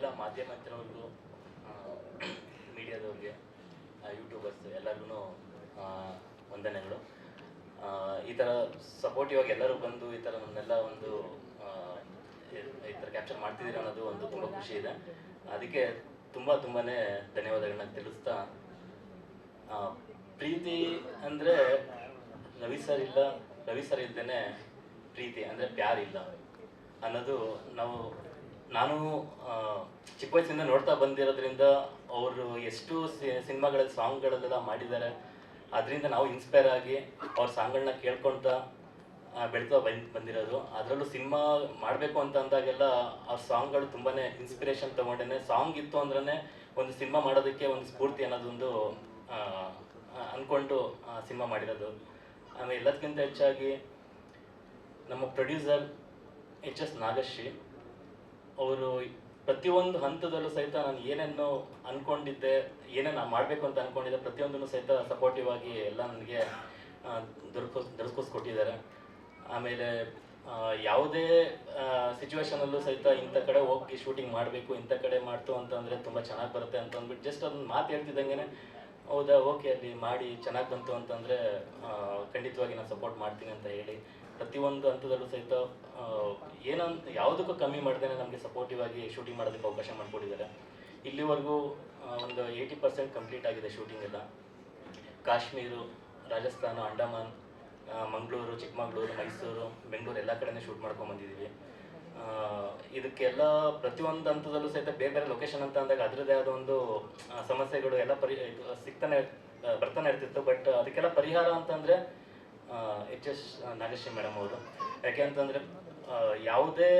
ಎಲ್ಲ ಮಾಧ್ಯಮ ಮಾಧ್ಯಮದವ್ರಿಗೂ ಮೀಡಿಯಾದವ್ರಿಗೆ ಯೂಟ್ಯೂಬರ್ಸ್ ಎಲ್ಲರಿಗೂ ವಂದನೆಗಳು. ಈ ಥರ ಸಪೋರ್ಟಿವ್ ಆಗಿ ಎಲ್ಲರೂ ಬಂದು ಈ ಥರ ನನ್ನೆಲ್ಲ ಒಂದು ಈ- ಥರ ಕ್ಯಾಪ್ಚರ್ ಮಾಡ್ತಿದ್ದೀರ ಅನ್ನೋದು ಒಂದು ತುಂಬ ಖುಷಿ ಇದೆ. ಅದಕ್ಕೆ ತುಂಬ ತುಂಬಾ ಧನ್ಯವಾದಗಳನ್ನ ತಿಳಿಸ್ತಾ ಪ್ರೀತಿ ಅಂದರೆ ರವಿ ಸರ್ ಇಲ್ಲ, ರವಿ ಸರ್ ಇಲ್ದೇ ಪ್ರೀತಿ ಅಂದರೆ ಪ್ಯಾರ್ ಇಲ್ಲ ಅನ್ನೋದು ನಾವು ನಾನು ಆ, ಚಿಕ್ಕ ವಯಸ್ಸಿಂದ ನೋಡ್ತಾ ಬಂದಿರೋದ್ರಿಂದ ಅವರು ಎಷ್ಟು ಸಿನಿಮಾಗಳಲ್ಲಿ ಸಾಂಗ್ಗಳಲ್ಲೆಲ್ಲ ಮಾಡಿದ್ದಾರೆ. ಅದರಿಂದ ನಾವು ಇನ್ಸ್ಪೈರ್ ಆಗಿ ಅವ್ರ ಸಾಂಗ್ಗಳನ್ನ ಕೇಳ್ಕೊಳ್ತಾ ಬೆಳೀತಾ ಬಂದ್ ಬಂದಿರೋದು. ಅದರಲ್ಲೂ ಸಿನಿಮಾ ಮಾಡಬೇಕು ಅಂತ ಅಂದಾಗೆಲ್ಲ ಅವ್ರ ಸಾಂಗ್ಗಳು ತುಂಬಾ ಇನ್ಸ್ಪಿರೇಷನ್ ತೊಗೊಂಡೇ ಸಾಂಗ್ ಇತ್ತು ಅಂದ್ರೆ ಒಂದು ಸಿನಿಮಾ ಮಾಡೋದಕ್ಕೆ ಒಂದು ಸ್ಫೂರ್ತಿ ಅನ್ನೋದೊಂದು ಆ, ಆ, ಅಂದ್ಕೊಂಡು ಸಿನಿಮಾ ಮಾಡಿರೋದು. ಆಮೇಲೆ ಎಲ್ಲದಕ್ಕಿಂತ ಹೆಚ್ಚಾಗಿ ನಮ್ಮ ಪ್ರೊಡ್ಯೂಸರ್ ಎಚ್ ಎಸ್ ನಾಗಶ್ರೀ ಅವರು ಪ್ರತಿಯೊಂದು ಹಂತದಲ್ಲೂ ಸಹಿತ ನಾನು ಏನೇನು ಅನ್ಕೊಂಡಿದ್ದೆ, ಏನೇನು ಮಾಡಬೇಕು ಅಂತ ಅನ್ಕೊಂಡಿದ್ದೆ, ಪ್ರತಿಯೊಂದನ್ನು ಸಹಿತ ಸಪೋರ್ಟಿವ್ ಆಗಿ ಎಲ್ಲ ನನಗೆ ದೊರಕಿಸ್ ದೊರಕಿಸ್ಕೊಟ್ಟಿದ್ದಾರೆ. ಆಮೇಲೆ ಯಾವುದೇ ಸಿಚುವೇಶನಲ್ಲೂ ಸಹಿತ ಇಂಥ ಕಡೆ ಹೋಗಿ ಶೂಟಿಂಗ್ ಮಾಡಬೇಕು, ಇಂಥ ಕಡೆ ಮಾಡ್ತು ಅಂತಂದರೆ ತುಂಬ ಚೆನ್ನಾಗಿ ಬರುತ್ತೆ ಅಂತ ಅಂದ್ಬಿಟ್ಟು ಜಸ್ಟ್ ಅದನ್ನ ಮಾತು ಹೇಳ್ತಿದ್ದಂಗೆ ಹೌದಾ ಓಕೆ ಅಲ್ಲಿ ಮಾಡಿ ಚೆನ್ನಾಗಿ ಬಂತು ಅಂತಂದರೆ ಖಂಡಿತವಾಗಿ ನಾನು ಸಪೋರ್ಟ್ ಮಾಡ್ತೀನಿ ಅಂತ ಹೇಳಿ ಪ್ರತಿಯೊಂದು ಹಂತದಲ್ಲೂ ಸಹಿತ ಏನಂತ, ಯಾವುದಕ್ಕೂ ಕಮ್ಮಿ ಮಾಡ್ದೇನೆ ನಮಗೆ ಸಪೋರ್ಟಿವ್ ಆಗಿ ಶೂಟಿಂಗ್ ಮಾಡೋದಕ್ಕೆ ಅವಕಾಶ ಮಾಡಿಕೊಟ್ಟಿದ್ದಾರೆ. ಇಲ್ಲಿವರೆಗೂ ಒಂದು ಏಯ್ಟಿ ಪರ್ಸೆಂಟ್ ಕಂಪ್ಲೀಟ್ ಆಗಿದೆ ಶೂಟಿಂಗ್ ಎಲ್ಲ. ಕಾಶ್ಮೀರು, ರಾಜಸ್ಥಾನ, ಅಂಡಮಾನ್ ಮಂಗಳೂರು, ಚಿಕ್ಕಮಗಳೂರು, ಮೈಸೂರು, ಬೆಂಗಳೂರು ಎಲ್ಲ ಕಡೆನೇ ಶೂಟ್ ಮಾಡ್ಕೊಂಡು ಬಂದಿದ್ದೀವಿ. ಇದಕ್ಕೆಲ್ಲ ಪ್ರತಿಯೊಂದು ಹಂತದಲ್ಲೂ ಸಹಿತ ಬೇರೆ ಬೇರೆ ಲೊಕೇಶನ್ ಅಂತ ಅಂದಾಗ ಅದರದ್ದೇ ಆದ ಒಂದು ಸಮಸ್ಯೆಗಳು ಎಲ್ಲ ಪರಿ ಸಿಗ್ತಾನೆ ಬರ್ತಾನೆ ಇರ್ತಿತ್ತು. ಬಟ್ ಅದಕ್ಕೆಲ್ಲ ಪರಿಹಾರ ಅಂತಂದರೆ ಎಚ್ ಎಸ್ ನಾಗಶ್ರೀ ಮೇಡಮ್ ಅವರು. ಯಾಕೆ ಅಂತಂದರೆ ಯಾವುದೇ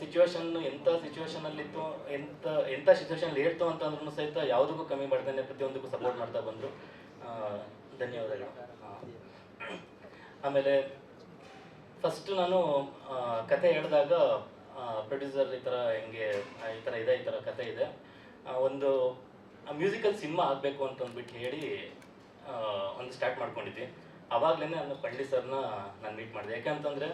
ಸಿಚುವೇಶನ್ ಎಂಥ ಸಿಚುವೇಶನಲ್ಲಿತ್ತು ಎಂಥ ಎಂಥ ಸಿಚುವೇಶನ್ ಇರ್ತು ಅಂತಂದ್ರೂ ಸಹಿತ ಯಾವುದಕ್ಕೂ ಕಮ್ಮಿ ಮಾಡ್ತಾನೆ ಪ್ರತಿಯೊಂದಕ್ಕೂ ಸಪೋರ್ಟ್ ಮಾಡ್ತಾ ಬಂದರು. ಧನ್ಯವಾದಗಳು. ಆಮೇಲೆ ಫಸ್ಟ್ ನಾನು ಕತೆ ಹೇಳಿದಾಗ ಪ್ರೊಡ್ಯೂಸರ್ ಈ ಥರ ಹೆಂಗೆ ಈ ಥರ ಇದೆ, ಈ ಥರ ಕತೆ ಇದೆ. ಒಂದು ಮ್ಯೂಸಿಕಲ್ ಸಿನಿಮಾ ಆಗಬೇಕು ಅಂತ ಅಂದ್ಬಿಟ್ಟು ಹೇಳಿ ಒಂದು ಸ್ಟಾರ್ಟ್ ಮಾಡ್ಕೊಂಡಿದ್ವಿ. ಅವಾಗಲೇ ನಾನು ಪಂಡಿತ್ ಸರ್ನ ನಾನು ಮೀಟ್ ಮಾಡಿದೆ. ಯಾಕಂತಂದರೆ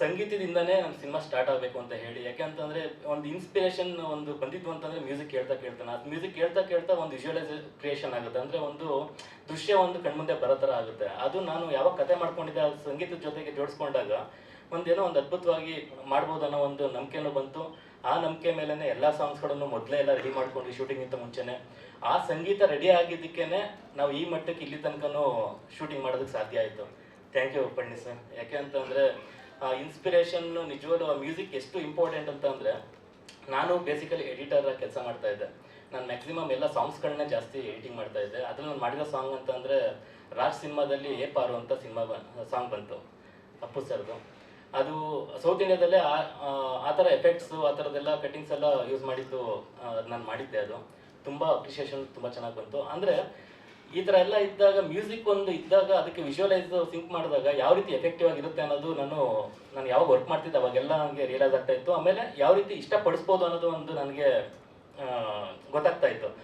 ಸಂಗೀತದಿಂದನೇ ನಮ್ಮ ಸಿನಿಮಾ ಸ್ಟಾರ್ಟ್ ಆಗಬೇಕು ಅಂತ ಹೇಳಿ. ಯಾಕೆಂತಂದ್ರೆ ಒಂದು ಇನ್ಸ್ಪಿರೇಷನ್ ಒಂದು ಬಂದಿತ್ತು ಅಂತಂದ್ರೆ ಮ್ಯೂಸಿಕ್ ಕೇಳ್ತಾ ಕೇಳ್ತಾನೆ. ಅದು ಮ್ಯೂಸಿಕ್ ಕೇಳ್ತಾ ಕೇಳ್ತಾ ಒಂದು ವಿಜುವಲೈಸ್ ಕ್ರಿಯೇಷನ್ ಆಗುತ್ತೆ. ಅಂದ್ರೆ ಒಂದು ದೃಶ್ಯ ಒಂದು ಕಣ್ಮುಂದೆ ಬರೋ ಥರ ಆಗುತ್ತೆ. ಅದು ನಾನು ಯಾವಾಗ ಕತೆ ಮಾಡ್ಕೊಂಡಿದ್ದೆ ಅದು ಸಂಗೀತದ ಜೊತೆಗೆ ಜೋಡಿಸ್ಕೊಂಡಾಗ ಒಂದೇನೋ ಒಂದು ಅದ್ಭುತವಾಗಿ ಮಾಡ್ಬೋದು ಅನ್ನೋ ಒಂದು ನಂಬಿಕೆನೂ ಬಂತು. ಆ ನಂಬಿಕೆ ಮೇಲೇ ಎಲ್ಲ ಸಾಂಗ್ಸ್ಗಳನ್ನು ಮೊದಲೇ ಎಲ್ಲ ರೆಡಿ ಮಾಡ್ಕೊಂಡ್ವಿ ಶೂಟಿಂಗಿಂತ ಮುಂಚೆನೆ ಆ ಸಂಗೀತ ರೆಡಿ ಆಗಿದ್ದಕ್ಕೇನೆ ನಾವು ಈ ಮಟ್ಟಕ್ಕೆ ಇಲ್ಲಿ ತನಕನೂ ಶೂಟಿಂಗ್ ಮಾಡೋದಕ್ಕೆ ಸಾಧ್ಯ ಆಯಿತು. ಥ್ಯಾಂಕ್ ಯು ಪಣ್ಣಿ ಸರ್ ಯಾಕೆ ಅಂತಂದರೆ ಇನ್ಸ್ಪಿರೇಷನ್ ನಿಜವಾಗ್ಲೂ ಆ ಮ್ಯೂಸಿಕ್ ಎಷ್ಟು ಇಂಪಾರ್ಟೆಂಟ್ ಅಂತ ಅಂದರೆ, ನಾನು ಬೇಸಿಕಲಿ ಎಡಿಟರ್ ಕೆಲಸ ಮಾಡ್ತಾ ಇದ್ದೆ. ನಾನು ಮ್ಯಾಕ್ಸಿಮಮ್ ಎಲ್ಲ ಸಾಂಗ್ಸ್ಗಳನ್ನೇ ಜಾಸ್ತಿ ಎಡಿಟಿಂಗ್ ಮಾಡ್ತಾ ಇದ್ದೆ. ಅದ್ರಲ್ಲಿ ನಾನು ಮಾಡಿರೋ ಸಾಂಗ್ ಅಂತಂದರೆ ರಾಜ್ ಸಿನಿಮಾದಲ್ಲಿ ಏ ಪಾರು ಅಂತ ಸಿನಿಮಾ ಸಾಂಗ್ ಬಂತು. ಅಪ್ಪು ಸರ್ದು. ಅದು ಸೌತ್ ಇಂಡಿಯಾದಲ್ಲೇ ಆ- ಥರ ಎಫೆಕ್ಟ್ಸು ಆ ಥರದ್ದೆಲ್ಲ ಕಟ್ಟಿಂಗ್ಸ್ ಎಲ್ಲ ಯೂಸ್ ಮಾಡಿದ್ದು ನಾನು ಮಾಡಿದ್ದೆ ಅದು. ತುಂಬ ಅಪ್ರಿಷಿಯೇಷನ್ ತುಂಬ ಚೆನ್ನಾಗಿ ಬಂತು. ಅಂದರೆ ಈ ಥರ ಎಲ್ಲ ಇದ್ದಾಗ ಮ್ಯೂಸಿಕ್ ಒಂದು ಇದ್ದಾಗ, ಅದಕ್ಕೆ ವಿಜುವಲೈಸ್ ಸಿಂಕ್ ಮಾಡಿದಾಗ ಯಾವ ರೀತಿ ಎಫೆಕ್ಟಿವ್ ಆಗಿರುತ್ತೆ ಅನ್ನೋದು ನಾನು ನಾನು ಯಾವಾಗ ವರ್ಕ್ ಮಾಡ್ತಿದ್ದೆ, ಅವಾಗೆಲ್ಲ ನನಗೆ ರಿಯಲೈಸ್ ಆಗ್ತಾ ಇತ್ತು. ಆಮೇಲೆ ಯಾವ ರೀತಿ ಇಷ್ಟಪಡಿಸ್ಬೋದು ಅನ್ನೋದು ಒಂದು ನನಗೆ ಗೊತ್ತಾಗ್ತಾ ಇತ್ತು.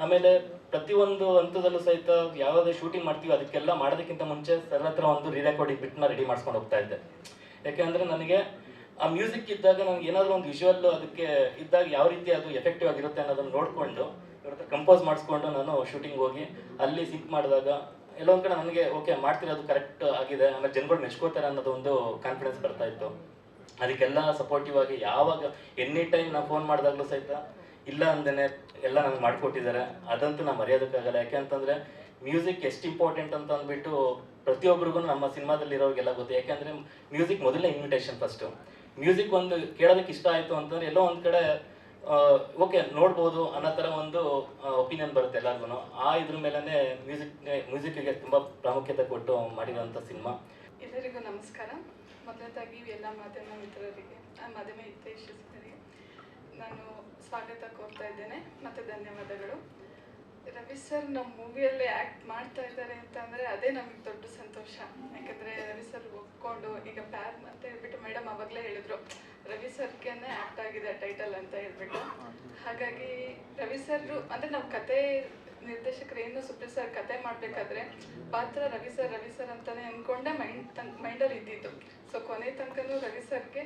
ಆಮೇಲೆ ಪ್ರತಿಯೊಂದು ಹಂತದಲ್ಲೂ ಸಹಿತ ಯಾವುದೇ ಶೂಟಿಂಗ್ ಮಾಡ್ತೀವಿ, ಅದಕ್ಕೆಲ್ಲ ಮಾಡೋದಕ್ಕಿಂತ ಮುಂಚೆ ಸರ್ ಹತ್ರ ಒಂದು ರೀ ರೆಕಾರ್ಡಿಂಗ್ ಬಿಟ್ನ ರೆಡಿ ಮಾಡ್ಸ್ಕೊಂಡು ಹೋಗ್ತಾ ಇದ್ದೆ. ಯಾಕೆಂದ್ರೆ ನನಗೆ ಆ ಮ್ಯೂಸಿಕ್ ಇದ್ದಾಗ ನನಗೆ ಏನಾದರೂ ಒಂದು ವಿಷುವಲ್ ಅದಕ್ಕೆ ಇದ್ದಾಗ ಯಾವ ರೀತಿ ಅದು ಎಫೆಕ್ಟಿವ್ ಆಗಿರುತ್ತೆ ಅನ್ನೋದನ್ನ ನೋಡಿಕೊಂಡು ಕಂಪೋಸ್ ಮಾಡಿಸ್ಕೊಂಡು ನಾನು ಶೂಟಿಂಗ್ ಹೋಗಿ ಅಲ್ಲಿ ಸಿಂಕ್ ಮಾಡಿದಾಗ ಎಲ್ಲೊಂದು ಕಡೆ ನನಗೆ ಓಕೆ ಮಾಡ್ತಿರೋದು ಕರೆಕ್ಟ್ ಆಗಿದೆ, ಆಮೇಲೆ ಜನಗಳು ಮೆಚ್ಕೋತಾರೆ ಅನ್ನೋದು ಒಂದು ಕಾನ್ಫಿಡೆನ್ಸ್ ಬರ್ತಾ ಇತ್ತು. ಅದಕ್ಕೆಲ್ಲ ಸಪೋರ್ಟಿವ್ ಆಗಿ ಯಾವಾಗ ಎನಿ ಟೈಮ್ ನಾನು ಫೋನ್ ಮಾಡಿದಾಗಲೂ ಸಹಿತ ಇಲ್ಲ ಅಂದೇನೆ ಎಲ್ಲ ನಂಗೆ ಮಾಡಿಕೊಟ್ಟಿದ್ದಾರೆ. ಅದಂತೂ ನಾನು ಮರೆಯೋದಕ್ಕಾಗಲ್ಲ. ಯಾಕೆ ಅಂತಂದರೆ ಮ್ಯೂಸಿಕ್ ಎಷ್ಟು ಇಂಪಾರ್ಟೆಂಟ್ ಅಂತ ಅಂದ್ಬಿಟ್ಟು ಪ್ರತಿಯೊಬ್ಬರಿಗೂ ನಮ್ಮ ಸಿನಿಮಾದಲ್ಲಿ ಇರೋರಿಗೆಲ್ಲ ಗೊತ್ತು. ಯಾಕೆಂದರೆ ಮ್ಯೂಸಿಕ್ ಮೊದಲೇ ಇನ್ವಿಟೇಷನ್ ಫಸ್ಟು ಮ್ಯೂಸಿಕ್ ಒಂದು ಕೇಳೋದಕ್ಕೆ ಇಷ್ಟ ಆಯಿತು ಅಂತಂದ್ರೆ ಎಲ್ಲೋ ಒಂದು ಕಡೆ ಓಕೆ ನೋಡ್ಬೋದು ಅನ್ನೋ ಥರ ಒಂದು ಒಪಿನಿಯನ್ ಬರುತ್ತೆ ಎಲ್ಲರಿಗೂ ಆ ಇದ್ರ ಮೇಲೇ ಮ್ಯೂಸಿಕ್ ಮ್ಯೂಸಿಕ್ಗೆ ತುಂಬ ಪ್ರಾಮುಖ್ಯತೆ ಕೊಟ್ಟು ಮಾಡಿರೋಂಥ ಸಿನಿಮಾ. ಎಲ್ಲರಿಗೂ ನಮಸ್ಕಾರ. ಮೊದಲನೇದಾಗಿ ಎಲ್ಲ ಮಾಧ್ಯಮ ಮಿತ್ರರಿಗೆ ಮಾಧ್ಯಮ ಹಿತೈಷಿಗಳಿಗೆ ನಾನು ಸ್ವಾಗತ ಕೋರ್ತಾ ಇದ್ದೇನೆ. ಮತ್ತು ಧನ್ಯವಾದಗಳು. ರವಿ ಸರ್ ನಮ್ಮ ಮೂವಿಯಲ್ಲಿ ಆ್ಯಕ್ಟ್ ಮಾಡ್ತಾ ಇದ್ದಾರೆ ಅಂತಂದರೆ ಅದೇ ನಮಗೆ ದೊಡ್ಡ ಸಂತೋಷ. ಯಾಕಂದರೆ ರವಿ ಸರ್ ಒಪ್ಕೊಂಡು, ಈಗ ಪ್ಯಾರ್ ಅಂತ ಹೇಳ್ಬಿಟ್ಟು ಮೇಡಮ್ ಅವಾಗಲೇ ಹೇಳಿದ್ರು, ರವಿ ಸರ್ಗೆನೆ ಆ್ಯಕ್ಟ್ ಆಗಿದೆ ಟೈಟಲ್ ಅಂತ ಹೇಳ್ಬಿಟ್ಟು. ಹಾಗಾಗಿ ರವಿ ಸರ್ ಅಂದರೆ ನಾವು ಕತೆ ನಿರ್ದೇಶಕರು ಏನು ಸುಪ್ರೀತ್ ಸರ್ ಕತೆ ಮಾಡಬೇಕಾದ್ರೆ, ಪಾತ್ರ ರವಿ ಸರ್ ರವಿ ಸರ್ ಅಂತಾನೆ ಅಂದ್ಕೊಂಡೆ ಮೈಂಡ್ ತನ್, ಮೈಂಡಲ್ಲಿ ಇದ್ದಿದ್ದು. ಸೊ ಕೊನೆ ತನಕನೂ ರವಿ ಸರ್ಗೆ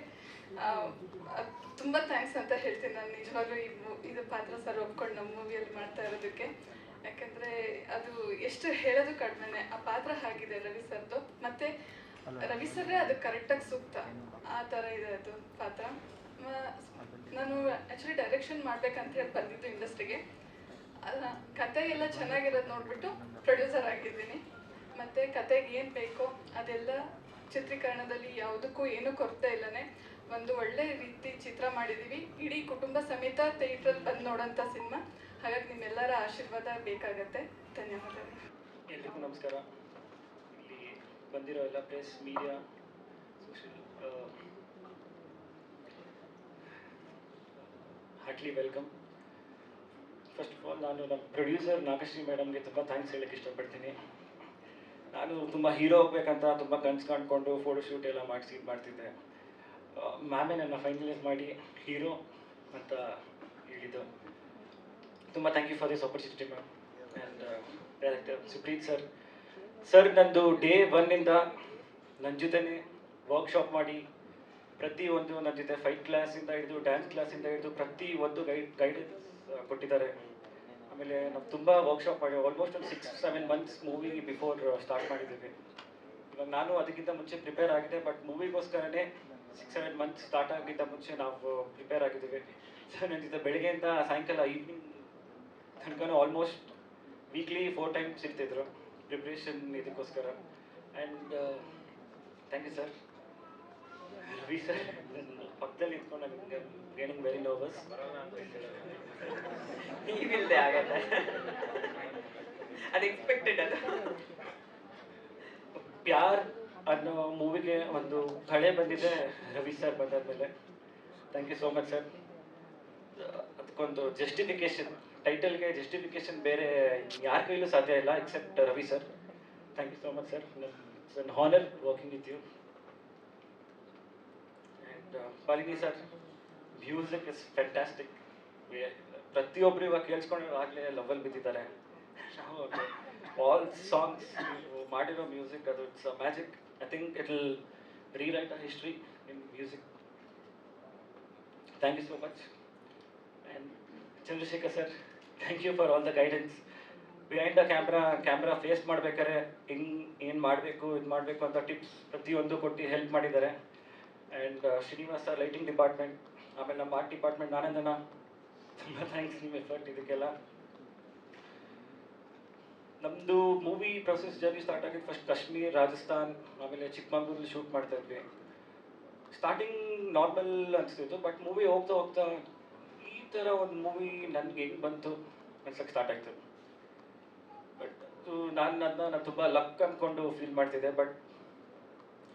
ತುಂಬ ಥ್ಯಾಂಕ್ಸ್ ಅಂತ ಹೇಳ್ತೀನಿ ನಾನು. ನಿಜವಾಗ್ಲೂ ಈ ಮೂ- ಇದು ಪಾತ್ರ ಸರ್ ಒಪ್ಕೊಂಡು ನಮ್ಮ ಮೂವಿಯಲ್ಲಿ ಮಾಡ್ತಾ ಇರೋದಕ್ಕೆ. ಯಾಕಂದ್ರೆ ಅದು ಎಷ್ಟು ಹೇಳೋದು ಕಡಿಮೆನೆ. ಆ ಪಾತ್ರ ಹಾಗಿದೆ ರವಿ ಸರ್ದು. ಮತ್ತು ರವಿ ಸರ್ರೇ ಅದು ಕರೆಕ್ಟಾಗಿ ಸೂಕ್ತ. ಆ ಥರ ಇದೆ ಅದು ಪಾತ್ರ. ನಾನು ಆ್ಯಕ್ಚುಲಿ ಡೈರೆಕ್ಷನ್ ಮಾಡ್ಬೇಕಂತ ಹೇಳಿ ಬಂದಿದ್ದು ಇಂಡಸ್ಟ್ರಿಗೆ ಕತೆ ಎಲ್ಲ ಚೆನ್ನಾಗಿರೋದು ನೋಡ್ಬಿಟ್ಟು ಪ್ರೊಡ್ಯೂಸರ್ ಆಗಿದ್ದೀನಿ. ಮತ್ತು ಕತೆಗೆ ಏನು ಬೇಕೋ ಅದೆಲ್ಲ ಚಿತ್ರೀಕರಣದಲ್ಲಿ ಯಾವುದಕ್ಕೂ ಏನೂ ಕೊರತೆ ಇಲ್ಲನೇ ಒಂದು ಒಳ್ಳೆ ರೀತಿ ಚಿತ್ರ ಮಾಡಿದ್ದೀವಿ ಇಡೀ ಕುಟುಂಬ ಸಮೇತ ಥಿಯೇಟ್ರಲ್ಲಿ ಬಂದು ನೋಡೋಂಥ ಸಿನಿಮಾ. ಹಾಗಾಗಿ ನಿಮ್ಮೆಲ್ಲರ ಆಶೀರ್ವಾದ ಬೇಕಾಗತ್ತೆ. ಧನ್ಯವಾದಗಳು. ಎಲ್ರಿಗೂ ನಮಸ್ಕಾರ. ಇಲ್ಲಿ ಬಂದಿರೋ ಎಲ್ಲ media social heartly welcome first of all ನಾನು ನಮ್ಮ ಪ್ರೊಡ್ಯೂಸರ್ ನಾಗಶ್ರೀ ಮೇಡಮ್ಗೆ ತುಂಬ ಥ್ಯಾಂಕ್ಸ್ ಹೇಳಕ್ಕೆ ಇಷ್ಟಪಡ್ತೀನಿ. ನಾನು ತುಂಬ ಹೀರೋ ಹೋಗ್ಬೇಕಂತ ತುಂಬ ಕನ್ಸು ಕಾಣ್ಕೊಂಡು ಫೋಟೋಶೂಟ್ ಎಲ್ಲ ಮಾಡಿಸಿ ಇದು ಮಾಡ್ತಿದ್ದೆ ಮ್ಯಾಮೇ ನನ್ನ ಫೈನಲೈಸ್ ಮಾಡಿ ಹೀರೋ ಅಂತ ಹೇಳಿದ್ದು. ತುಂಬ thank you for this opportunity ma'am and director Supreeth sir sir ನಂದು ಡೇ ಒನ್ನಿಂದ ನನ್ನ ಜೊತೆನೇ ವರ್ಕ್ಶಾಪ್ ಮಾಡಿ ಪ್ರತಿಯೊಂದು ನನ್ನ ಜೊತೆ ಫೈಟ್ ಕ್ಲಾಸಿಂದ ಹಿಡಿದು ಡ್ಯಾನ್ಸ್ ಕ್ಲಾಸಿಂದ ಹಿಡಿದು ಪ್ರತಿ ಒಂದು ಗೈಡ್ ಗೈಡೆನ್ಸ್ ಕೊಟ್ಟಿದ್ದಾರೆ. ಆಮೇಲೆ ನಾವು ತುಂಬ ವರ್ಕ್ಶಾಪ್ ಮಾಡಿ ಆಲ್ಮೋಸ್ಟ್ ಒಂದು six seven months movie before start ಮಾಡಿದ್ದೀವಿ. ಇವಾಗ ನಾನು ಅದಕ್ಕಿಂತ ಮುಂಚೆ ಪ್ರಿಪೇರ್ ಆಗಿದೆ ಬಟ್ ಮೂವಿಗೋಸ್ಕರನೇ ಸಿಕ್ಸ್ ಸೆವೆನ್ ಮಂತ್ಸ್ ಸ್ಟಾರ್ಟ್ ಆಗಿದ್ದ ಮುಂಚೆ ನಾವು ಪ್ರಿಪೇರ್ ಆಗಿದ್ದೀವಿ. ಸೊ ನನ್ನ ಬೆಳಿಗ್ಗೆಯಿಂದ ಸಾಯಂಕಾಲ ಈವ್ನಿಂಗ್ ತನಕ ಆಲ್ಮೋಸ್ಟ್ ವೀಕ್ಲಿ ಫೋರ್ ಟೈಮ್ಸ್ ಇರ್ತಿದ್ರು ಪ್ರಿಪ್ರೇಷನ್ ಇದಕ್ಕೋಸ್ಕರ. And thank you sir sir ಪಕ್ಕದಲ್ಲಿ ಇಟ್ಕೊಂಡು ನನಗೆ ಗೇನಿಂಗ್ ವೆರಿ ನರ್ವಸ್ ನೀವಿಲ್ದೆ ಆಗಲ್ಲ. ಅದು ಎಕ್ಸ್ಪೆಕ್ಟೆಡ್ ಅದು. ಪ್ಯಾರ್ ಅನ್ನೋ ಮೂವಿಗೆ ಒಂದು ಕಳೆ ಬಂದಿದೆ ರವಿ ಸರ್ ಬಂದಾದ್ಮೇಲೆ. Thank you so much sir ಅದಕ್ಕೊಂದು ಜಸ್ಟಿಫಿಕೇಶನ್ ಟೈಟಲ್ಗೆ ಜಸ್ಟಿಫಿಕೇಶನ್ ಬೇರೆ ಯಾರ ಕೈಲೂ ಸಾಧ್ಯ ಇಲ್ಲ except Ravi sir thank you so much sir it's an honour working with you Palini sir music is fantastic ಪ್ರತಿಯೊಬ್ಬರು ಇವಾಗ ಕೇಳಿಸ್ಕೊಂಡು ಆಗಲೇ ಲವಲ್ ಬಿದ್ದಿದ್ದಾರೆ. ಆಲ್ ಸಾಂಗ್ಸ್ ಮಾಡಿರೋ ಮ್ಯೂಸಿಕ್ ಅದು it's magic I think it will rewrite a history in music thank you so much and Chandrashekhar sir thank you for all the guidance behind the camera camera face ಮಾಡ್ಬೇಕಾದ್ರೆ, ಹಿಂಗೆ, ಏನು ಮಾಡಬೇಕು, ಇದು ಮಾಡಬೇಕು ಅಂತ tips ಪ್ರತಿಯೊಂದು ಕೊಟ್ಟು ಹೆಲ್ಪ್ ಮಾಡಿದ್ದಾರೆ. ಆ್ಯಂಡ್ ಶ್ರೀನಿವಾಸ ಲೈಟಿಂಗ್ ಡಿಪಾರ್ಟ್ಮೆಂಟ್ ಆಮೇಲೆ ನಮ್ಮ ಆರ್ಟ್ ಡಿಪಾರ್ಟ್ಮೆಂಟ್ ಆನಂದನ ತುಂಬ ಥ್ಯಾಂಕ್ಸ್ ನಿಮ್ಮ ಎಫರ್ಟ್ ಇದಕ್ಕೆಲ್ಲ. ನಮ್ಮದು ಮೂವಿ ಪ್ರೊಸೆಸ್ ಜರ್ನಿ ಸ್ಟಾರ್ಟ್ ಆಗಿದ್ದು ಫಸ್ಟ್ ಕಾಶ್ಮೀರ್ ರಾಜಸ್ಥಾನ್ ಆಮೇಲೆ ಚಿಕ್ಕಮಂಗ್ಳೂರಲ್ಲಿ ಶೂಟ್ ಮಾಡ್ತಾ ಇದ್ವಿ. ಸ್ಟಾರ್ಟಿಂಗ್ ನಾರ್ಮಲ್ ಅನಿಸ್ತಿತ್ತು ಬಟ್ ಮೂವಿ ಹೋಗ್ತಾ ಹೋಗ್ತಾ ಈ ಥರ ಒಂದು ಮೂವಿ ನನಗೆ ಹೆಂಗೆ ಬಂತು ಅನ್ಸಕ್ಕೆ ಸ್ಟಾರ್ಟ್ ಆಗ್ತದೆ. ಬಟ್ ಅದು ನಾನು ಅದನ್ನ ನಾನು ತುಂಬ ಲಕ್ ಅಂದ್ಕೊಂಡು ಫೀಲ್ ಮಾಡ್ತಿದ್ದೆ ಬಟ್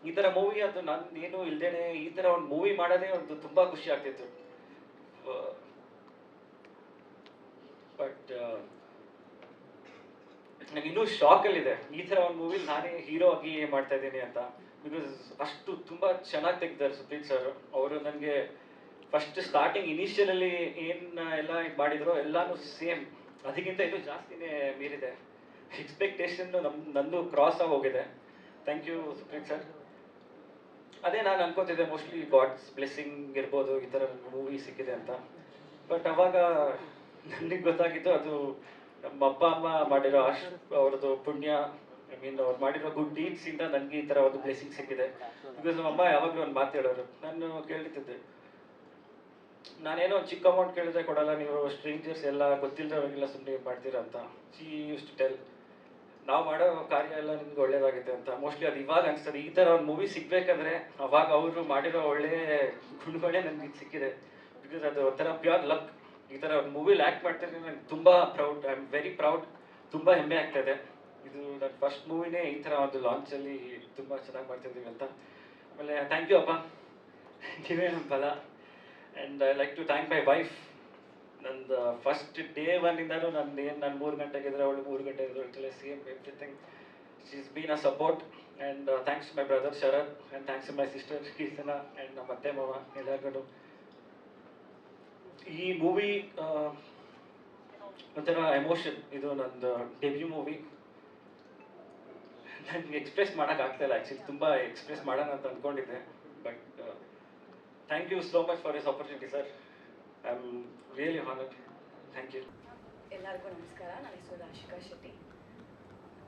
ಈ ತರ ಮೂವಿ ಅದು ನಾನು ಏನು ಇಲ್ದೇನೆ ಈ ತರ ಒಂದು ಮೂವಿ ಮಾಡೋದೇ ಒಂದು ತುಂಬಾ ಖುಷಿ ಆಗ್ತಿತ್ತು. ಬಟ್ ನನಗೆ ಇನ್ನೂ ಶಾಕಲ್ಲಿದೆ ಈ ಥರ ಒಂದು ಮೂವಿ ನಾನೇ ಹೀರೋ ಆಗಿ ಮಾಡ್ತಾ ಇದ್ದೀನಿ ಅಂತ. ಬಿಕಾಸ್ ಅಷ್ಟು ತುಂಬ ಚೆನ್ನಾಗಿ ತೆಗ್ದಾರೆ ಸುಪ್ರೀತ್ ಸರ್. ಅವರು ನನಗೆ ಫಸ್ಟ್ ಸ್ಟಾರ್ಟಿಂಗ್ ಇನಿಷಿಯಲಲ್ಲಿ ಏನು ಎಲ್ಲ ಮಾಡಿದ್ರು ಎಲ್ಲಾನು ಸೇಮ್ ಅದಕ್ಕಿಂತ ಇನ್ನೂ ಜಾಸ್ತಿನೇ ಮೀರಿದೆ. ಎಕ್ಸ್ಪೆಕ್ಟೇಷನ್ ನಮ್, ನಂದು ಕ್ರಾಸ್ ಆಗಿ ಹೋಗಿದೆ. Thank you Supreeth sir. ಅದೇ ನಾನು ಅನ್ಕೋತಿದ್ದೆ ಮೋಸ್ಟ್ಲಿ ಗಾಡ್ಸ್ ಬ್ಲೆಸ್ಸಿಂಗ್ ಇರ್ಬೋದು, ಈ ಥರ ಮೂವಿ ಸಿಕ್ಕಿದೆ ಅಂತ. ಬಟ್ ಅವಾಗ ನನಗೆ ಗೊತ್ತಾಗಿತ್ತು ಅದು ನಮ್ಮ ಅಪ್ಪ, ಅಮ್ಮ ಮಾಡಿರೋ ಅಶ್ ಅವ್ರದ್ದು ಪುಣ್ಯ ಐ ಮೀನ್ ಅವ್ರು ಮಾಡಿರೋ ಗುಡ್ ಇಂದ ನನಗೆ ಈ ಥರ ಒಂದು ಬ್ಲೆಸ್ಸಿಂಗ್ ಸಿಕ್ಕಿದೆ. ಬಿಕಾಸ್ ನಮ್ಮ ಅಮ್ಮ ಯಾವಾಗಲೂ ಒಂದು ಮಾತು ಹೇಳೋರು. ನಾನು ಕೇಳ್ತಿದ್ದೆ. ನಾನೇನೋ ಒಂದು ಚಿಕ್ಕ ಅಮೌಂಟ್ ಕೇಳಿದ್ರೆ ಕೊಡಲ್ಲ, ನೀವು ಸ್ಟ್ರೇಂಜರ್ಸ್ ಎಲ್ಲ ಗೊತ್ತಿಲ್ಲದವ್ರಿಗೆಲ್ಲ ಸುಮ್ಮನೆ ಮಾಡ್ತೀರಾ ಅಂತ. ಸಿ ಯೂಸ್ ಟು ಟೆಲ್ ನಾವು ಮಾಡೋ ಕಾರ್ಯ ಎಲ್ಲ ನಿಮ್ಗೆ ಒಳ್ಳೇದಾಗುತ್ತೆ ಅಂತ. ಮೋಸ್ಟ್ಲಿ ಅದು ಇವಾಗ ಅನ್ಸ್ತದೆ. ಈ ಥರ ಒಂದು ಮೂವಿ ಸಿಗ್ಬೇಕಂದ್ರೆ ಅವಾಗ ಅವರು ಮಾಡಿರೋ ಒಳ್ಳೆ ಗುಣಗಳೇ ನನಗೆ ಸಿಕ್ಕಿದೆ. ಬಿಕಾಸ್ ಅದು ಒಂಥರ ಪ್ಯೂರ್ ಲಕ್ ಈ ಥರ ಒಂದು ಮೂವಿಲಿ ಆ್ಯಕ್ಟ್ ಮಾಡ್ತಿದ್ರೆ ನನಗೆ ತುಂಬ proud I am very proud ತುಂಬ ಹೆಮ್ಮೆ ಆಗ್ತದೆ ಇದೆ. ಇದು ನನ್ನ ಫಸ್ಟ್ ಮೂವಿನೇ ಈ ಥರ ಒಂದು ಲಾಂಚಲ್ಲಿ ತುಂಬ ಚೆನ್ನಾಗಿ ಮಾಡ್ತಿದ್ದೀವಿ ಅಂತ. ಆಮೇಲೆ ಥ್ಯಾಂಕ್ ಯು ಅಪ್ಪ. ನೀವೇ ನಮ್ಮ ಫಲ. And I like to thank my wife ನಂದು ಫಸ್ಟ್ ಡೇ ಒನ್ನಿಂದಲೂ ನನ್ನ ಏನು ನಾನು ಮೂರು ಗಂಟೆಗೆ ಇದ್ರೆ ಅವಳು ಮೂರು ಗಂಟೆ ಇದ್ರೆ same everything she is been a support and thanks my brother Sharath and thanks my sister Keerthana and ನಮ್ಮ ಅತ್ತೆ ಮಾವ ಎಲ್ಲರಿಗೂ ಈ ಮೂವಿ ಒಂಥರ ಎಮೋಷನ್ ಇದು ನಂದು ಡೆಬ್ಯೂ ಮೂವಿ ನನಗೆ ಎಕ್ಸ್ಪ್ರೆಸ್ ಮಾಡೋಕ್ಕಾಗ್ತಾಯಿಲ್ಲ ಆ್ಯಕ್ಚುಲಿ ತುಂಬ ಎಕ್ಸ್ಪ್ರೆಸ್ ಮಾಡೋಣ ಅಂತ ಅಂದ್ಕೊಂಡಿದ್ದೆ but thank you so much for this opportunity sir I really honoured thank you ಎಲ್ಲರಿಗೂ ನಮಸ್ಕಾರ. ನನ್ನ ಹೆಸರು ರಾಶಿಕಾ ಶೆಟ್ಟಿ.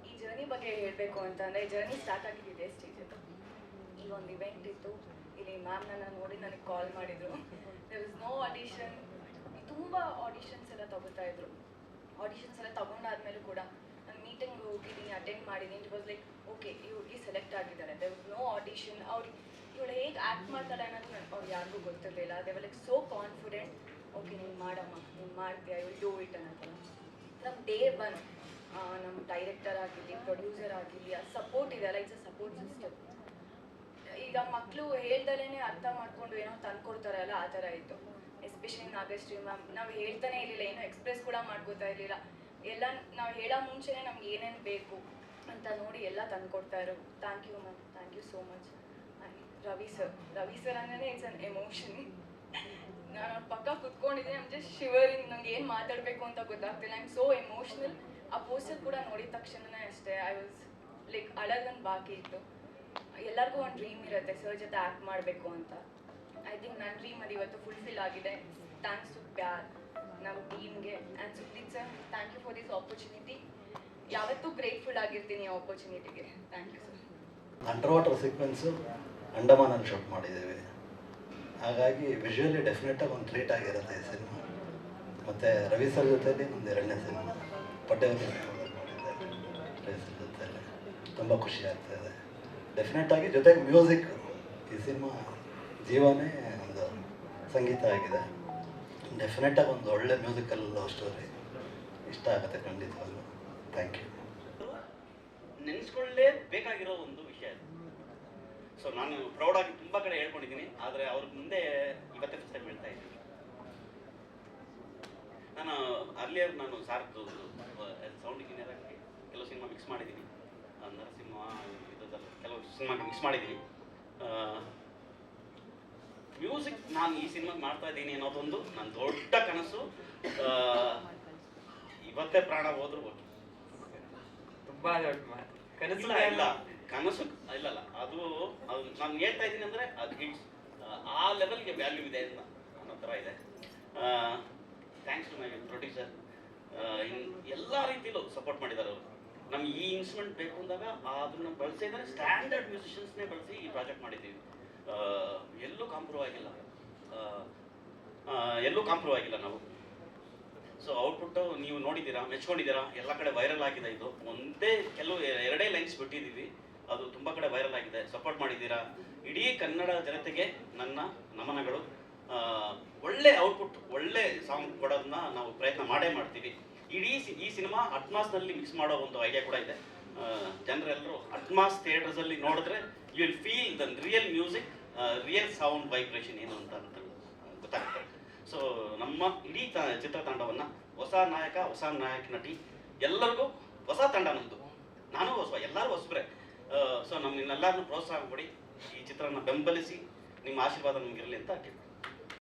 ಈ ಜರ್ನಿ ಬಗ್ಗೆ ಹೇಳಬೇಕು ಅಂತಂದರೆ ಜರ್ನಿ ಸ್ಟಾರ್ಟ್ ಆಗಿದ್ದಿದೆ ಅದು. ಈ ಒಂದು ಇವೆಂಟ್ ಇತ್ತು. ಇಲ್ಲಿ ಮ್ಯಾಮ್ ನನ್ನ ನೋಡಿ ನನಗೆ ಕಾಲ್ ಮಾಡಿದರು. ದರ್ ಇಸ್ ನೋ ಆಡಿಷನ್ ತುಂಬ ಆಡಿಷನ್ಸ್ ಎಲ್ಲ ತಗೋತಾ ಇದ್ರು. ಆಡಿಷನ್ಸ್ ಎಲ್ಲ ತಗೊಂಡಾದ್ಮೇಲೂ ಕೂಡ ನಾನು ಮೀಟಿಂಗ್ ಹೋಗಿದ್ದೀನಿ ಅಟೆಂಡ್ ಮಾಡಿದ್ದೀನಿ. ಇಟ್ ವಾಸ್ ಲೈಕ್ ಓಕೆ ಈ ಹುಡುಗಿ ಸೆಲೆಕ್ಟ್ ಆಗಿದ್ದಾರೆ. ದೇರ್ ವಾಸ್ ನೋ ಆಡಿಷನ್ ಅವ್ರು ಇವಳು ಹೇಗೆ ಆ್ಯಕ್ಟ್ ಮಾಡ್ತಾಳೆ ಅನ್ನೋದು ಅವ್ರು ಯಾರಿಗೂ ಗೊತ್ತಿರಲಿಲ್ಲ. They like so confident okay ನೀನು ಮಾಡಮ್ಮ, ನೀನು ಮಾಡ್ತೀಯ ಇವಳು ಡೂ ಇಟ್ ಅನ್ನೋದಲ್ಲ ನಮ್ಮ ಡೇ ಬನ್ ನಮ್ಮ ಡೈರೆಕ್ಟರ್ ಆಗಿರಲಿ ಪ್ರೊಡ್ಯೂಸರ್ ಆಗಿರಲಿ, ಆ ಸಪೋರ್ಟ್ ಇದೆ ಅಲ್ಲ ಇಟ್ಸ್ ಅ ಸಪೋರ್ಟ್ ಸಿಸ್ಟಮ್ ಈಗ ಮಕ್ಕಳು ಹೇಳ್ದಲೇ ಅರ್ಥ ಮಾಡ್ಕೊಂಡು ಏನೋ ತಂದ್ಕೊಡ್ತಾರಲ್ಲ ಆ ಥರ ಇತ್ತು. ಎಸ್ಪೆಷಲಿ ನಾಗಶ್ರೀ ಮ್ಯಾಮ್, ನಾವು ಹೇಳ್ತಾನೆ ಇರಲಿಲ್ಲ, ಏನೋ ಎಕ್ಸ್ಪ್ರೆಸ್ ಕೂಡ ಮಾಡ್ಕೋತಾ ಇರಲಿಲ್ಲ. ಎಲ್ಲ ನಾವು ಹೇಳೋ ಮುಂಚೆನೇ ನಮ್ಗೆ ಏನೇನು ಬೇಕು ಅಂತ ನೋಡಿ ಎಲ್ಲ ತಂದ್ಕೊಡ್ತಾ ಇರೋ thank you ma'am thank you so much Ravi sir Ravi sir ಅಂದ್ರೆ ಇಟ್ಸ್ ಅನ್ ಎಮೋಷನ್ ನಾನು ಪಕ್ಕ ಕುತ್ಕೊಂಡಿದ್ದೀನಿ ಐಮ್ ಜಸ್ಟ್ ಶಿವರಿಂಗ್ ನಂಗೆ ಏನು ಮಾತಾಡಬೇಕು ಅಂತ ಗೊತ್ತಾಗ್ತಿಲ್ಲ. ಐ ಆಮ್ ಸೋ ಎಮೋಷ್ನಲ್ ಆ ಪೋಸ್ಟರ್ ಕೂಡ ನೋಡಿದ ತಕ್ಷಣನೇ ಅಷ್ಟೇ ಐ ವಾಸ್ ಲೈಕ್ ಅಳೋದೊಂದು ಬಾಕಿ ಇತ್ತು. ಎಲ್ಲರಿಗೂ ಒಂದು ಡ್ರೀಮ್ ಇರುತ್ತೆ ಸರ್ ಜೊತೆ ಆ್ಯಕ್ಟ್ ಮಾಡಬೇಕು ಅಂತ. ಐ ಥಿಂಕ್ ನನ್ನ ಡ್ರೀಮ್ ಅದು ಇವತ್ತು ಫುಲ್ಫಿಲ್ ಆಗಿದೆ. ಥ್ಯಾಂಕ್ಸ್ ಟು ಪ್ಯಾರ್ ನಮ್ಮ ಟೀಮ್ಗೆ and Sudeep sir thank you for this opportunity ಯಾವತ್ತೂ ಗ್ರೇಟ್ಫುಲ್ ಆಗಿರ್ತೀನಿ ಆ ಆಪರ್ಚುನಿಟಿಗೆ thank you sir under water sequence ಅಂಡಮಾನಲ್ಲಿ shoot ಮಾಡಿದ್ದೀವಿ. ಹಾಗಾಗಿ ವಿಜುವಲಿ ಡೆಫಿನೆಟಾಗಿ ಒಂದು ಟ್ರೀಟ್ ಆಗಿರುತ್ತೆ ಈ ಸಿನಿಮಾ ಮತ್ತು ರವಿ ಸರ್ ಜೊತೆಯಲ್ಲಿ ಒಂದು ಎರಡನೇ ಸಿನಿಮಾ ಪಟೇಲ್ ರವಿ ಸರ್ ಜೊತೆಯಲ್ಲಿ ತುಂಬ ಖುಷಿ ಆಗ್ತಾಯಿದೆ ಡೆಫಿನೆಟಾಗಿ ಜೊತೆಗೆ ಮ್ಯೂಸಿಕ್ ಈ ಸಿನಿಮಾ ಜೀವನೇ ಒಂದು ಸಂಗೀತ ಆಗಿದೆ. ಡೆಫಿನೆಟಾಗಿ ಒಂದು ಒಳ್ಳೆ ಮ್ಯೂಸಿಕಲ್ ಸ್ಟೋರಿ ಇಷ್ಟ ಆಗುತ್ತೆ ಖಂಡಿತವಾಗ್ಲೂ. ಥ್ಯಾಂಕ್ ಯು ನೆನೆಸ್ಕೊಳ್ಳೇ ಬೇಕಾಗಿರೋ ಒಂದು ವಿಷಯ ಸೊ ನಾನು ಪ್ರೌಡಾಗಿ ತುಂಬ ಕಡೆ ಹೇಳ್ಕೊಂಡಿದ್ದೀನಿ ಆದರೆ ಅವ್ರ ಮುಂದೆ ಇವತ್ತೇ ಫಸ್ಟ್ ಟೈಮ್ ಹೇಳ್ತಾ ಇದ್ದೀನಿ. ನಾನು ಅರ್ಲಿಯರ್ ನಾನು ಸಾರ್ದು ಸೌಂಡ್ ಇಂಜಿನಿಯರ್ ಆಗಿ ಕೆಲವು ಸಿನಿಮಾ ಮಿಕ್ಸ್ ಮಾಡಿದ್ದೀನಿ. ನರಸಿಂಹ ಇದ್ದಲ್ಲ ಕೆಲವು ಸಿನಿಮಾ ಮಿಕ್ಸ್ ಮಾಡಿದ್ದೀನಿ. ಮ್ಯೂಸಿಕ್ ನಾನು ಈ ಸಿನಿಮಾ ಮಾಡ್ತಾ ಇದ್ದೀನಿ ಅನ್ನೋದೊಂದು ನನ್ನ ದೊಡ್ಡ ಕನಸು. ಇವತ್ತೇ ಪ್ರಾಣ ಹೋದ್ರು ಓಕೆ ತುಂಬಾ ದೊಡ್ಡ ಕನಸು ಇಲ್ಲ ಕನಸು ಇಲ್ಲಲ್ಲ ಅದು ನಾನು ಹೇಳ್ತಾ ಇದ್ದೀನಿ ಅಂದರೆ ಅದು ಹಿಟ್ಸ್ ಆ ಲೆವೆಲ್ಗೆ ವ್ಯಾಲ್ಯೂ ಇದೆ ಅಂತ ಅನ್ನೋ ಥರ ಇದೆ. Thanks to my producer in ಎಲ್ಲ ರೀತಿಲೂ ಸಪೋರ್ಟ್ ಮಾಡಿದ್ದಾರೆ ಅವರು. ನಮ್ಗೆ ಈ ಇನ್ಸ್ಟ್ರೂಮೆಂಟ್ ಬೇಕು ಅಂದಾಗ ಅದನ್ನ ಬಳಸಿದ್ರೆ ಸ್ಟ್ಯಾಂಡರ್ಡ್ ಮ್ಯೂಸಿಷಿಯನ್ಸ್ನೇ ಬಳಸಿ ಈ ಪ್ರಾಜೆಕ್ಟ್ ಮಾಡಿದ್ದೀವಿ. ಎಲ್ಲೂ ಕಾಂಪ್ರೂವ್ ಆಗಿಲ್ಲ. ಎಲ್ಲೂ ಕಾಂಪ್ರೂವ್ ಆಗಿಲ್ಲ ನಾವು. ಸೊ ಔಟ್ಪುಟ್ಟು ನೀವು ನೋಡಿದ್ದೀರಾ, ಮೆಚ್ಕೊಂಡಿದ್ದೀರಾ? ಎಲ್ಲ ಕಡೆ ವೈರಲ್ ಆಗಿದೆ ಇದು. ಒಂದೇ, ಕೆಲವು ಎರಡೇ ಲೈನ್ಸ್ ಬಿಟ್ಟಿದ್ದೀವಿ. ಅದು ತುಂಬ ಕಡೆ ವೈರಲ್ ಆಗಿದೆ. ಸಪೋರ್ಟ್ ಮಾಡಿದ್ದೀರಾ? ಇಡೀ ಕನ್ನಡ ಜನತೆಗೆ ನನ್ನ ನಮನಗಳು. ಒಳ್ಳೆ ಔಟ್ಪುಟ್ ಒಳ್ಳೆ ಸಾಂಗ್ ಕೊಡೋದನ್ನ ನಾವು ಪ್ರಯತ್ನ ಮಾಡೇ ಮಾಡ್ತೀವಿ. ಇಡೀ ಈ ಸಿನಿಮಾ ಅಟ್ಮಾಸ್ನಲ್ಲಿ ಮಿಕ್ಸ್ ಮಾಡೋ ಒಂದು ಐಡಿಯಾ ಕೂಡ ಇದೆ. ಜನರೆಲ್ಲರೂ ಅಟ್ಮಾಸ್ ಥಿಯೇಟರ್ಸಲ್ಲಿ ನೋಡಿದ್ರೆ you will feel than real music real sound vibration ಏನು ಅಂತ ಅಂತ ಗೊತ್ತಾಗುತ್ತೆ. ಸೊ ನಮ್ಮ ಇಡೀ ತ- ಹೊಸ ನಾಯಕ ಹೊಸ ನಾಯಕ ನಟಿ ಎಲ್ಲರಿಗೂ ಹೊಸ ತಂಡ ನಮ್ಮದು ನಾನು ಹೊಸ ಎಲ್ಲರೂ ಹೊಸಬ್ರೆ. ಸೊ ನಮ್ಮನ್ನೆಲ್ಲರನ್ನು ಪ್ರೋತ್ಸಾಹ ಕೊಡಿ ಈ ಚಿತ್ರನ ಬೆಂಬಲಿಸಿ ನಿಮ್ಮ ಆಶೀರ್ವಾದ ನಮಗಿರಲಿ ಅಂತ ಕೇಳ್ತೀನಿ